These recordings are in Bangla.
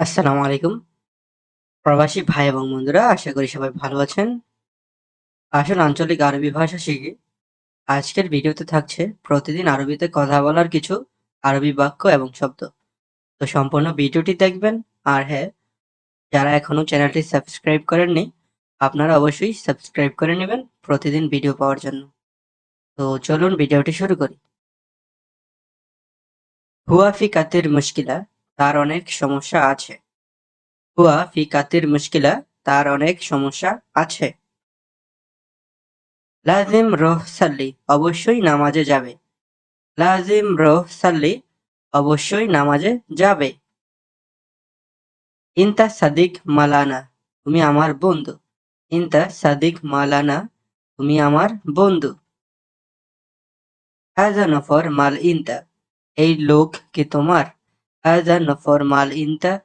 আসসালামু আলাইকুম। প্রবাসী ভাই এবং বন্ধুরা, আশা করি সবাই ভালো আছেন। আসুন আঞ্চলিক আরবি ভাষা শিখি। আজকের ভিডিওতে থাকছে প্রতিদিন আরবিতে কথা বলার কিছু আরবি বাক্য এবং শব্দ। তো সম্পূর্ণ ভিডিওটি দেখবেন। আর হ্যাঁ যারা এখনও চ্যানেলটি সাবস্ক্রাইব করেননি, আপনারা অবশ্যই সাবস্ক্রাইব করে নেবেন প্রতিদিন ভিডিও পাওয়ার জন্য। তো চলুন ভিডিওটি শুরু করি। হুয়া ফি কাতির মুশকিলা তার অনেক সমস্যা আছে। হুয়া ফি কাতির মুশকিলা তার অনেক সমস্যা আছে। লাজিম রোহ সাল্লি অবশ্যই নামাজে যাবে। লাজিম রোহ সাল্লি অবশ্যই নামাজে যাবে। ইনতা সাদিক মালানা, তুমি আমার বন্ধু। ইনতা সাদিক মালানা, তুমি আমার বন্ধু। হাজা নফর মাল ইনতা, এই লোক কি তোমার? হাজা নফর মাল ইনতা,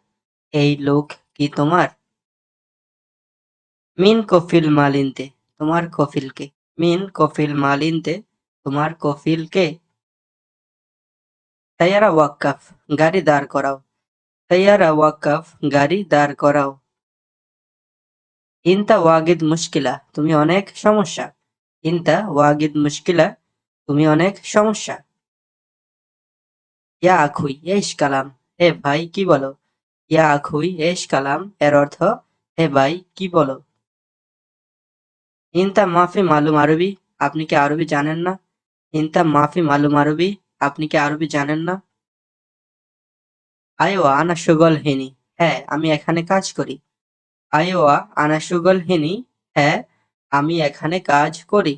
এই লোক কি তোমার? মিন কফিল মাল ইনতে, তোমার কফিলকে মিন কফিল মাল ইনতে, তোমার কফিলকে তাইয়ারা ওয়াক্কাফ, গাড়ি দাঁড় করাও। তাইয়ারা ওয়াক্কাফ, গাড়ি দাঁড় করাও। ইনতা ওয়াগিদ মুশকিলা, তুমি অনেক সমস্যা। ইনতা ওয়াগিদ মুশকিলা, তুমি অনেক সমস্যা। ইয়া আখুই এস কালাম। হে ভাই, কি বলো? ইয়া আখুই এস কালাম, এর অর্থ, হে ভাই, কি বলো? ইনতা মাফি মালুম আরবি, আপনি কি আরবি জানেন না? ইনতা মাফি মালুম আরবি, আপনি কি আরবি জানেন না? আয়োয়া আনা সুগল হিনি হ্যাঁ আমি এখানে কাজ করি। আয়োয়া আনা সুগল হিনি হ্যাঁ আমি এখানে কাজ করি।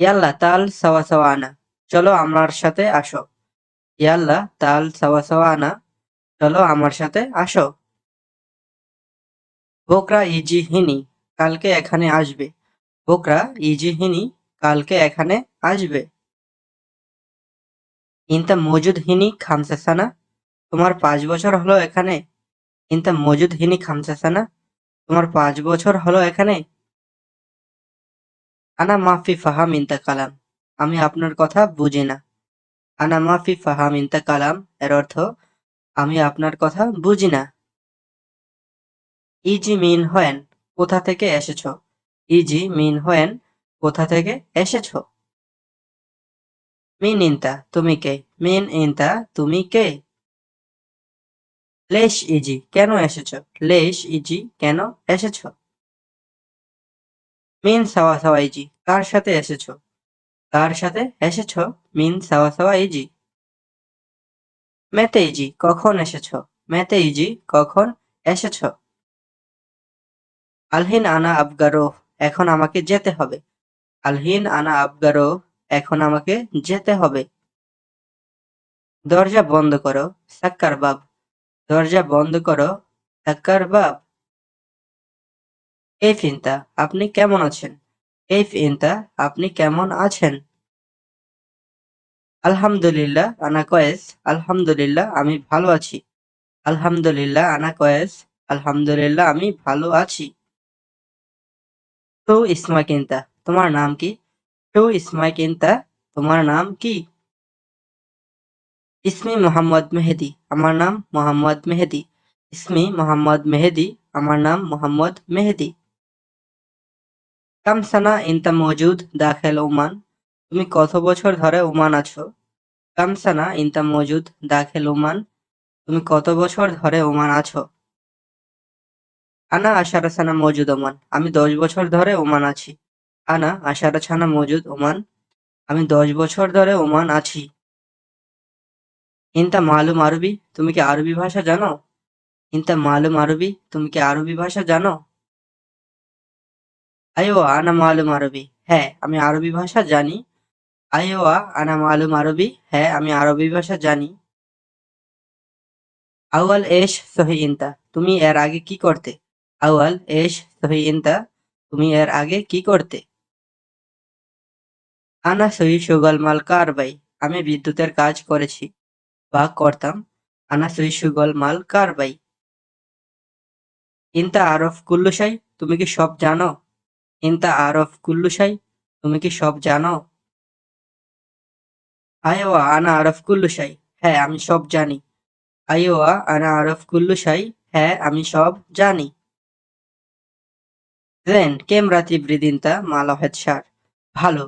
ইয়াল্লা তাল সাওয়া সাওয়া আনা। চলো আমার সাথে আসো। ইয়াল্লা, তাল, সাওয়া সাওয়া, আনা। চলো আমার সাথে আসো। বোকরা ইজি হিনি কালকে এখানে আসবে। বোকরা ইজি হিনি কালকে এখানে আসবে। ইনতা মজুদ হিনি খামসা সানা তোমার পাঁচ বছর হলো এখানে। ইনতা মজুদ হিনি খামসা সানা তোমার পাঁচ বছর হলো এখানে। আনা মাফি ফাহাম ইনতা কালাম। আমি আপনার কথা বুঝি না। আনা মাফি ফাহাম ইনতা কালাম, এর অর্থ, আমি আপনার কথা বুঝি না। ইজি মিন হোয়েন, কোথা থেকে এসেছ? ইজি মিন হোয়েন, কোথা থেকে এসেছ? মিন ইনতা, তুমি কে? মিন ইনতা, তুমি কে? লেশ ইজি কেন এসেছ? লেশ ইজি কেন এসেছ? মিন সাওয়া সাওয়া ইজি কার সাথে এসেছ? কার সাথে? এসেছ? মিন সাওয়া সাওয়া ইজি মেতে ইজি কখন এসেছ? মেতে ইজি কখন এসেছ? আলহিন আনা আবগারো, এখন আমাকে যেতে হবে। আলহিন আনা আবগারো, এখন আমাকে যেতে হবে। দরজা বন্ধ করো, সাক্কার বাব। দরজা বন্ধ করো, সাক্কার বাব। এই ফিন্তা, আপনি কেমন আছেন? এই ফিন্তা আপনি কেমন আছেন? আলহামদুলিল্লাহ আনা কয়েস আলহামদুলিল্লাহ, আমি ভালো আছি। আলহামদুলিল্লাহ আনা কয়েস আলহামদুলিল্লাহ, আমি ভালো আছি। তো ইসমা কিন্তা তোমার নাম কি? তো ইসমা কিন্তা তোমার নাম কি? ইসমি মোহাম্মদ মেহেদি, আমার নাম মোহাম্মদ মেহেদি। ইসমি মোহাম্মদ মেহেদি, আমার নাম মোহাম্মদ মেহেদি। কাম সানা ইনতা মজুদ দাখেল ওমান তুমি কত বছর ধরে ওমান আছো? কাম সানা ইনতা মজুদ দাখেল ওমান তুমি কত বছর ধরে ওমান আছো? আনা আশারা সানা মজুদ ওমান আমি দশ বছর ধরে ওমান আছি। আনা আশারা ছানা মজুদ ওমান আমি দশ বছর ধরে ওমান আছি। ইনতা মালুম আরবি? তুমি কি আরবি ভাষা জানো? ইনতা মালুম আরবি? তুমি কি আরবি ভাষা জানো? আইওয়া আনা মালুম আরবি। হ্যাঁ আমি আরবি ভাষা জানি। আইওয়া আনা মালুম আরবি। হ্যাঁ আমি আরবি ভাষা জানি। আউয়াল এশ সহি তুমি এর আগে কি করতে? আউয়াল এশ সহি তুমি এর আগে কি করতে? আনা সহি সুগল মাল কারবাই আমি বিদ্যুতের কাজ করেছি। বা করতাম, আনা সহি সুগল মাল কারবাই ইনতা আরফ কুল্লুসাই তুমি কি সব জানো? ইনতা আরফ কুল্লুসাই তুমি কি সব জানো? আয়ওয়া আনা আরফ কুল্লুসাই হ্যাঁ আমি সব জানি। আইওয়া আনা আরফ কুল্লু শাই হ্যাঁ আমি সব জানি। দেন কেম রাতিব রিদিনতা মালহেদ সার? ভালো,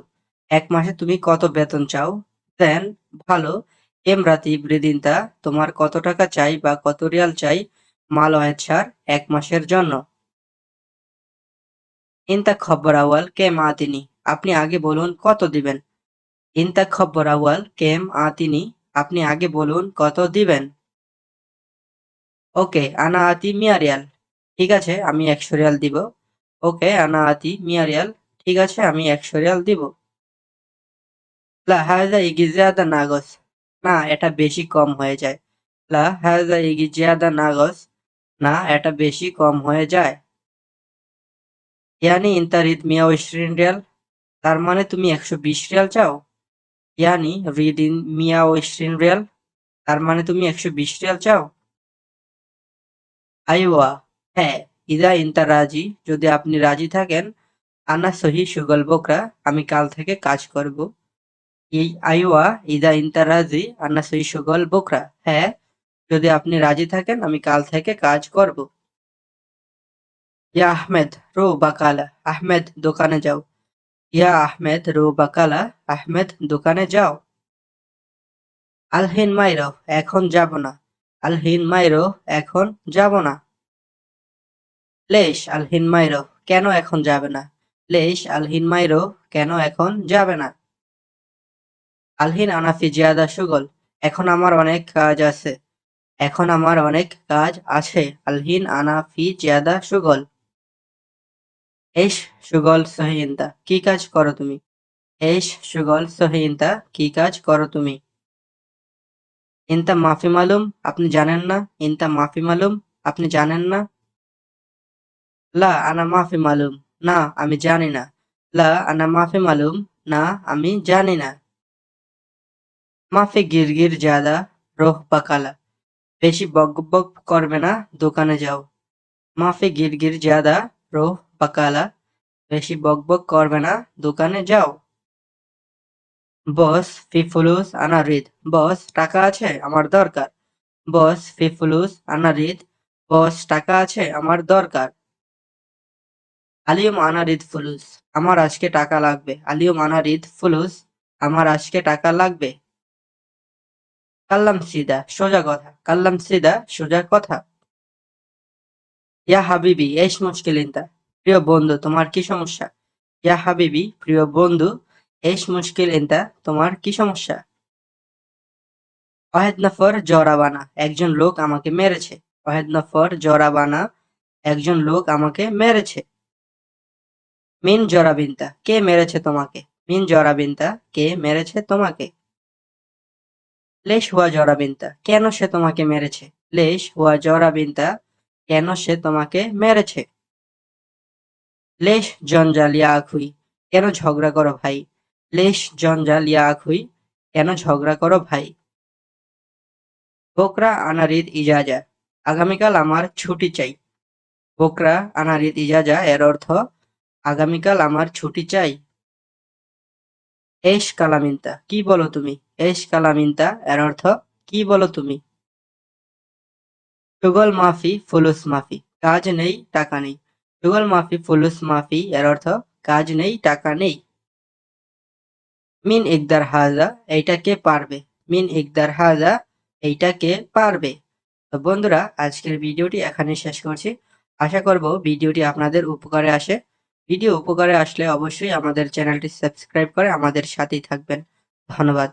এক মাসে তুমি কত বেতন চাও? দেন ভালো, কেম রাতি রিদিনতা তোমার কত টাকা চাই বা কত রিয়াল চাই মালহেদ সার এক মাসের জন্য? ইনতা খব্বর আওয়াল কেম আতিনি আপনি আগে বলুন কত দিবেন? ইনতা খব্বর আওয়াল কেম আতিনি আপনি আগে বলুন কত দিবেন? ওকে আনা আতি মিয়া রিয়াল ঠিক আছে, আমি একশো রিয়াল দিব। ওকে আনা আতি মিয়া রিয়াল ঠিক আছে, আমি একশো রিয়াল দিব। লা হাজা ইগি জিয়াদা নাগস। না, এটা বেশি কম হয়ে যায়। লা হাজা ইগি জিয়াদা নাগস। না, এটা বেশি কম হয়ে যায়। ইয়ানি ইন্তারিদ মিয়া ইশরিন রিয়াল। তার মানে তুমি একশো বিশ রিয়াল চাও? ইয়ানি রিদ ইন মিয়া ইশরিন রিয়াল। তার মানে তুমি একশো বিশ রিয়াল চাও? আইওয়া হ্যাঁ ইদা ইন্তা রাজি। যদি আপনি রাজি থাকেন, আনা সহি সুগল বকরা আমি কাল থেকে কাজ করব। এই আইওয়া, ইদা ইন্তা রাজি, আনা সহি সুগল বকরা হ্যাঁ যদি আপনি রাজি থাকেন, আমি কাল থেকে কাজ করব। ইয়া আহমেদ, রো বাকালা, আহমেদ দোকানে যাও। ইয়া আহমেদ, রো বাকালা, আহমেদ দোকানে যাও। আলহিন মাইরো, এখন যাব না। আলহিন মাইরো, এখন যাব না। লেশ, আলহিন মাইরো, কেন এখন যাবে না? লেশ, আলহিন মাইরো, কেন এখন যাবে না? আলহিন, আনাফি, জিয়াদা, সুগল, এখন আমার অনেক কাজ আছে। এখন আমার অনেক কাজ আছে। আলহিন, আনাফি, জিয়াদা, সুগল। এস সুগল সহিনতা, কি কাজ করো তুমি? এস সুগল সহিনতা, কি কাজ করো তুমি? ইনতা মাফি মালুম, আপনি জানেন না? ইনতা মাফি মালুম, আপনি জানেন না? লা, আনা মাফি মালুম, না, আমি জানি না। লা, আনা মাফি মালুম, না, আমি জানি না। মাফি গিরগির জাদা, রোহ বাকালা বেশি বক বক করবে না, দোকানে যাও। মাফি গিরগির জাদা, রোহ বাকালা বেশি বক বক করবে না, দোকানে যাও। বস ফি ফুলুস আনা রিদ বস, টাকা আছে আমার দরকার। বস ফি ফুলুস আনা রিদ বস, টাকা আছে আমার দরকার। আলিয়ম আনা রিদ ফুলুস, আমার আজকে টাকা লাগবে। আলিয়ম আনা রিদ ফুলুস, আমার আজকে টাকা লাগবে। কাল্লাম সিদা, সোজা কথা। কাল্লাম সিদা, সোজা কথা। ইয়া হাবিবি, এস মুশকিল ইন্তা প্রিয় বন্ধু, তোমার কি সমস্যা? ইয়া হাবিবি, প্রিয় বন্ধু, এস মুশকিল ইন্তা, তোমার কি সমস্যা? ওয়াহেদ নফর জরাবানা, একজন লোক আমাকে মেরেছে। ওয়াহেদ নফর জরাবানা, একজন লোক আমাকে মেরেছে। মিন জরাবিনতা, কে মেরেছে তোমাকে? মিন জরাবিনতা, কে মেরেছে তোমাকে? লেশ হুয়া জরাবিনতা, কেন সে তোমাকে মেরেছে? লেশ হুয়া জরাবিনতা, কেন সে তোমাকে মেরেছে? লেশ জঞ্জাল ইয়া আখুই কেন ঝগড়া করো ভাই? লেশ জঞ্জাল ইয়া আখুই কেন ঝগড়া করো ভাই? বোকরা আনারিদ ইজাজা, আগামীকাল আমার ছুটি চাই। বোকরা আনারিদ ইজাজা এর অর্থ, আগামীকাল আমার ছুটি চাই। এশ কালামিনতা, কি বলো তুমি? এশ কালামিনতা এর অর্থ, কি বলো তুমি? সুগল মাফি, ফুলুস মাফি, কাজ নেই, টাকা নেই। সুগল মাফি ফুলুস মাফি এর অর্থ কাজ নেই, টাকা নেই। মিন ইকদার হাজা এইটা কে পারবে। মিন ইকদার হাজা এইটা কে পারবে। তো বন্ধুরা, আজকের ভিডিওটি এখানে শেষ করছি। আশা করব ভিডিওটি আপনাদের উপকারে আসে। ভিডিও উপকারে আসলে অবশ্যই আমাদের চ্যানেলটি সাবস্ক্রাইব করে আমাদের সাথেই থাকবেন। ধন্যবাদ।